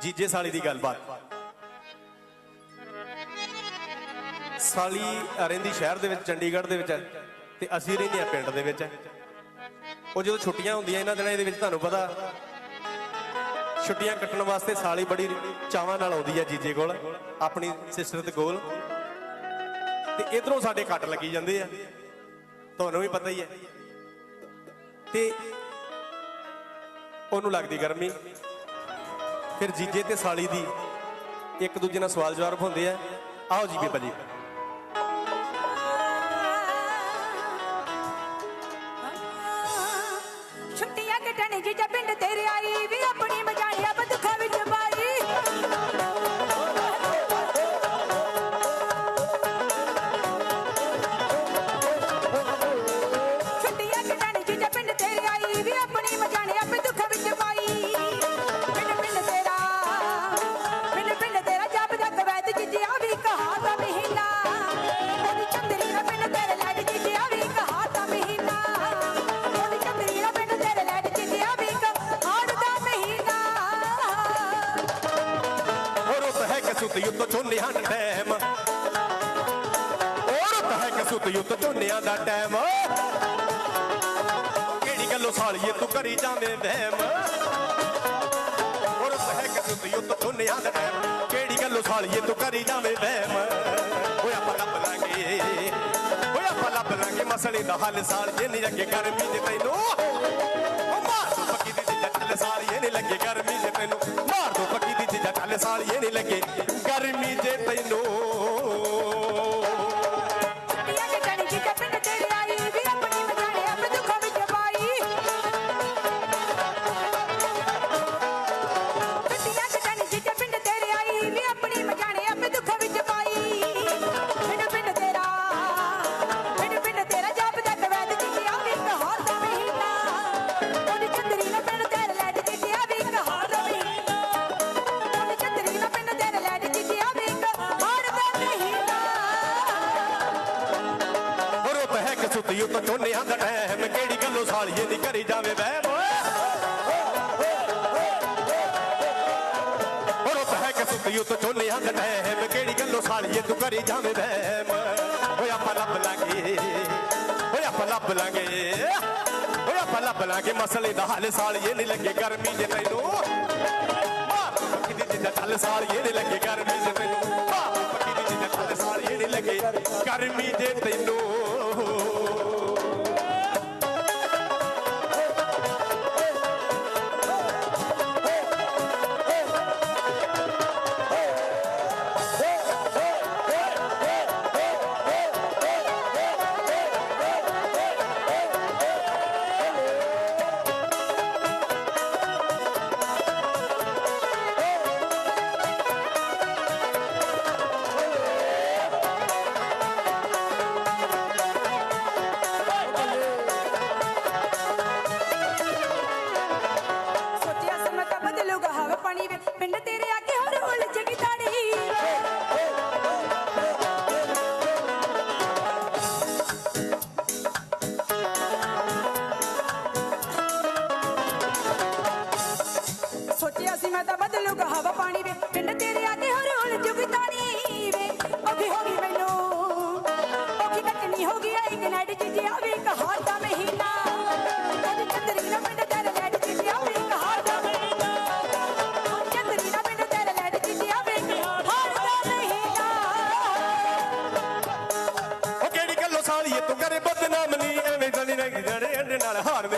ਜੀਜੇ ਸਾਲੀ ਦੀ ਗੱਲਬਾਤ। ਸਾਲੀ ਰਹਿੰਦੀ ਸ਼ਹਿਰ ਦੇ ਵਿੱਚ, ਚੰਡੀਗੜ੍ਹ ਦੇ ਵਿੱਚ ਹੈ ਤੇ ਅਸੀਂ ਰਹਿੰਦੇ ਆ ਪਿੰਡ ਦੇ ਵਿੱਚ ਉਹ ਜਦੋਂ ਛੁੱਟੀਆਂ ਹੁੰਦੀਆਂ ਇਹਨਾਂ ਦਿਨਾਂ ਦੇ ਵਿੱਚ ਤੁਹਾਨੂੰ ਪਤਾ, ਛੁੱਟੀਆਂ ਕੱਟਣ ਵਾਸਤੇ ਸਾਲੀ ਬੜੀ ਚਾਵਾਂ ਨਾਲ ਆਉਂਦੀ ਹੈ ਜੀਜੇ ਕੋਲ, ਆਪਣੀ ਸਿਸਟਰ ਦੇ ਕੋਲ। ਤੇ ਇਧਰੋਂ ਸਾਡੇ ਕੱਟ ਲੱਗੀ ਜਾਂਦੇ ਆ। ਤੁਹਾਨੂੰ ਵੀ ਪਤਾ ਹੀ ਹੈ। ਤੇ ਉਹਨੂੰ ਲੱਗਦੀ ਗਰਮੀ। ਫਿਰ ਜੀਜੇ ਤੇ ਸਾਲੀ ਦੀ ਇੱਕ ਦੂਜੇ ਨਾਲ ਸਵਾਲ ਜਵਾਬ ਹੁੰਦੇ ਆ। ਆਓ ਜੀ ਬੀਬਾ ਜੀ। ਛੁੱਟੀਆਂ ਕੱਟਣ ਜੀਜਾ ਪਿੰਡ ਤੇਰੇ ਆਈ ਵੀ ਆਪਣੀ ਹੈ ਕਿ ਯੁੱਤ ਝੋਨਿਆਂ ਦਾ ਟਾਈਮ ਔਰਤ ਹੈ ਕਿ ਸੁੱਤ ਯੁੱਤ ਝੋਨਿਆਂ ਦਾ ਟਾਈਮ ਕਿਹੜੀ ਗੱਲੋਂ ਸਾਲੀਏ ਤੂੰ ਕਰੀ ਜਾਵੇਂ ਵਹਿਮ? ਉਹ ਹੈ ਕਸੂਤ ਸੁੱਤ ਯੁੱਤ ਝੋਨਿਆਂ ਦਾ ਟਾਈਮ ਕਿਹੜੀ ਗੱਲੋਂ ਸਾਲੀਏ ਤੂੰ ਕਰੀ ਜਾਵੇਂ ਵਹਿਮ? ਓਏ ਆਪਾਂ ਲੱਭ ਲਾਂਗੇ। ਓਏ ਆਪਾਂ ਲੱਭ ਲਾਂਗੇ ਮਸਲੇ ਦਾ ਹੱਲ ਸਾਲ ਜੇ ਨਹੀਂ ਅੱਗੇ ਗਰਮੀ ਦੇ ਤੈਨੂੰ। ਉਹ ਮਾਰ ਪੱਕੀ ਦੀ ਜਿੱਜਾ ਸਾਲੀਏ। ਨਹੀਂ ਲੱਗੇ ਗਰਮੀ ਜੇ ਤੈਨੂੰ। ਮਾਰ ਦੋ ਪੱਕੀ ਦੀ ਜਿੱਜਾ ਚੱਲ ਸਾਲੀਏ। ਨਹੀਂ ਲੱਗੇ ਸੁਤੀ ਉੱਤ ਝੋਨਿਆਂ ਦਾ ਟਾਈਮ ਕਿਹੜੀ ਗੱਲੋਂ ਸਾਲੀਏ ਦੀ ਕਰੀ ਜਾਵੇ ਵਹਿਮ? ਉਹ ਹੈ ਕਿ ਸੁੱਤੀ ਉੱਤ ਝੋਨਿਆਂ ਦਾ ਟਾਈਮ ਕਿਹੜੀ ਗੱਲੋਂ ਸਾਲੀਏ ਤੂੰ ਕਰੀ ਜਾਵੇ ਵਹਿਮ? ਓਏ ਆਪਾਂ ਲੱਭ ਲਾਂਗੇ, ਓਏ ਆਪਾਂ ਲੱਭ ਲਾਂਗੇ, ਓਏ ਆਪਾਂ ਲੱਭ ਲਾਂਗੇ। ਮਸਲੇ ਦਾ ਹੱਲ ਸਾਲੀਏ ਨਹੀਂ ਲੱਗੇ ਗਰਮੀ ਜੇ ਤੈਨੂੰ। ਮਾਰ ਤੂੰ ਪੱਕੀ ਦੀ ਜਿੱਦਾਂ ਚੱਲ ਸਾਲੀਏ ਨਹੀਂ ਲੱਗੇ ਗਰਮੀ ਜੇ ਤੈਨੂੰ। ਮਾਰ ਪੱਕੀ ਦੀ ਜਿੱਦਾਂ ਚੱਲ ਸਾਲੀਏ ਨਹੀਂ ਲੱਗੇ ਗਰਮੀ ਜੇ ਪਾਣੀ ਵੇ, ਪਿੰਡ ਤੇਰੇ ਆ ਹੋਰ ਉਲਝ ਗਈ ਸੋਚਿਆ ਸੀ ਮੈਂ ਤਾਂ ਬਦਲੂਗਾ ਹਵਾ ਪਾਣੀ ਵੇ, ਪਿੰਡ ਤੇਰੇ ਜੜੇ ਹਾਰਦੀ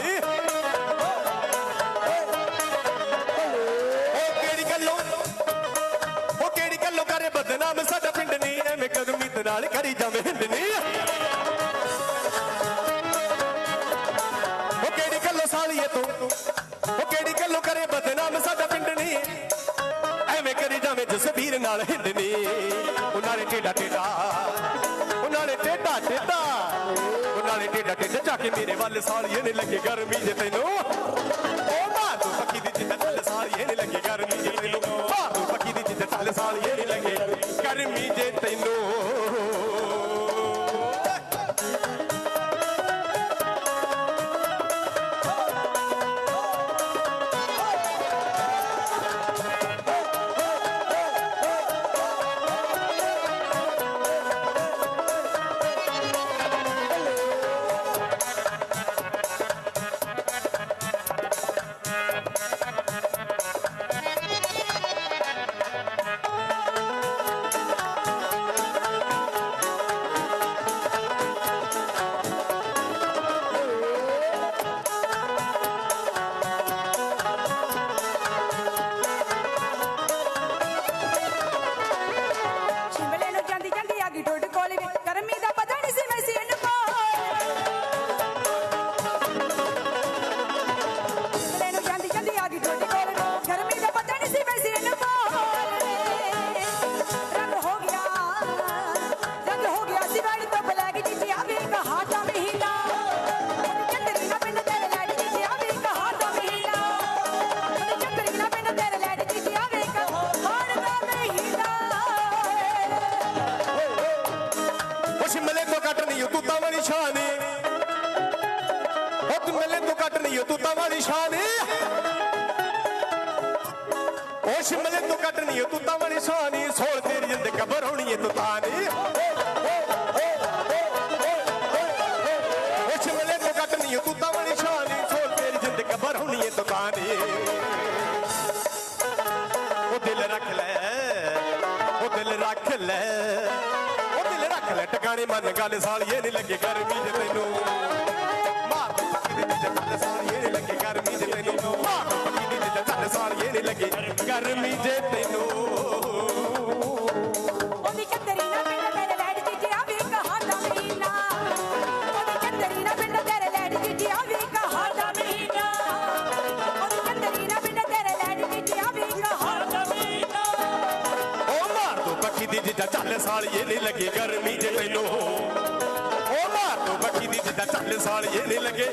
ਉਹ ਕਿਹੜੀ ਗੱਲੋਂ? ਉਹ ਕਿਹੜੀ ਗੱਲੋਂ ਕਰੇ ਬਦਨਾਮ? ਸਾਡਾ ਪਿੰਡ ਨਹੀਂ ਐਵੇਂ ਕਦਮੀ ਤੇ ਨਾਲ ਕਰੀ ਜਾਵੇ, ਹਿੰਦ ਨਹੀਂ ਉਹ ਕਿਹੜੀ ਗੱਲੋਂ ਸਾਲੀਏ ਤੂੰ? ਉਹ ਕਿਹੜੀ ਗੱਲੋਂ ਕਰੇ ਬਦਨਾਮ? ਸਾਡਾ ਪਿੰਡ ਨਹੀਂ ਐਵੇਂ ਕਰੀ ਜਾਵੇ, ਜਸਬੀਰ ਨਾਲ ਹਿੰਦ ਨਹੀਂ ਉਹ ਨਾਲੇ ਟੇਡਾ ਟੇਡਾ ਉਹ ਨਾਲੇ ਟੇਡਾ ਟੇਡਾ ਨਾਲੇ ਟੇਡਾ ਟੇਡਾ ਜਾ ਕੇ ਮੇਰੇ ਵੱਲ ਸਾਲੀਏ ਨੇ ਲੱਗੇ ਗਰਮੀ ਜੇ ਤੈਨੂੰ। ਉਹ ਮਾਰ ਤੂੰ ਪੱਕੀ ਦੀ ਜਿੱਦਾਂ ਚੱਲ ਸਾਲੀਏ ਨੇ ਲੱਗੇ ਗਰਮੀ ਜੇ ਤੈਨੂੰ। ਮਾਰ ਤੂੰ ਪੱਕੀ ਦੀ ਜਿੱਦਾਂ ਚੱਲ ਸਾਲੀਏ ਨੇ ਲੱਗੇ ਗਰਮੀ ਜੇ ਤੈਨੂੰ ਤੂੰ ਤਾਂ ਵਾਲੀ ਸ਼ਾਨ ਏ। ਉਹ ਤੂੰ ਮਿਲੇ ਤੂੰ ਕੱਟਣੀ ਓ ਤੂੰ ਤਾਂ ਵਾਲੀ ਸ਼ਾਨ ਏ। ਉਹ ਸ਼ਿਮਲੇ ਤੂੰ ਕੱਟਣੀ ਓ ਤੂੰ ਤਾਂ ਵਾਲੀ ਸ਼ਾਨ ਏ। ਸੋਲ ਤੇਰੀ ਜਿੰਦ ਕਬਰ ਹੋਣੀ ਏ ਤੂੰ ਤਾਂ ਨੀ। ਉਹ ਸ਼ਿਮਲੇ ਤੂੰ ਕੱਟਣੀ ਓ ਤੂੰ ਤਾਂ ਵਾਲੀ ਸ਼ਾਨ ਏ। ਸੋਲ ਤੇਰੀ ਜਿੰਦ ਕਬਰ ਹੋਣੀ ਏ ਤੂੰ ਤਾਂ ਉਹ ਦਿਲ ਰੱਖ ਲੈ, ਉਹ ਦਿਲ ਰੱਖ ਲੈ। ਲੈ ਟਿਕਾਣੇ ਮਨ ਗੱਲ ਸਾਲੀਏ ਨਹੀਂ ਲੱਗੇ ਗਰਮੀ ਜੇ ਤੈਨੂੰ। ਮਾਰ ਦੇ ਪੱਕੀ ਦੇ ਜੇ ਗੱਲ ਸਾਲੀਏ ਨਹੀਂ ਲੱਗੇ ਗਰਮੀ ਜੇ ਤੈਨੂੰ। ਮਾਰ ਪੱਕੀ ਦੇ ਜੇ ਗੱਲ ਸਾਲੀਏ ਨਹੀਂ ਲੱਗੇ ਗਰਮੀ ਜੇ ਤੈਨੂੰ। ਚੱਲ ਸਾਲੀਏ ਨਹੀਂ ਲੱਗੇ ਗਰਮੀ ਜੇ ਤੈਨੂੰ। ਉਹ ਮਾਰ ਦੋ ਪੱਕੀ ਦੀ ਜਿੱਦਾਂ ਚੱਲ ਸਾਲੀਏ ਨਹੀਂ ਲੱਗੇ।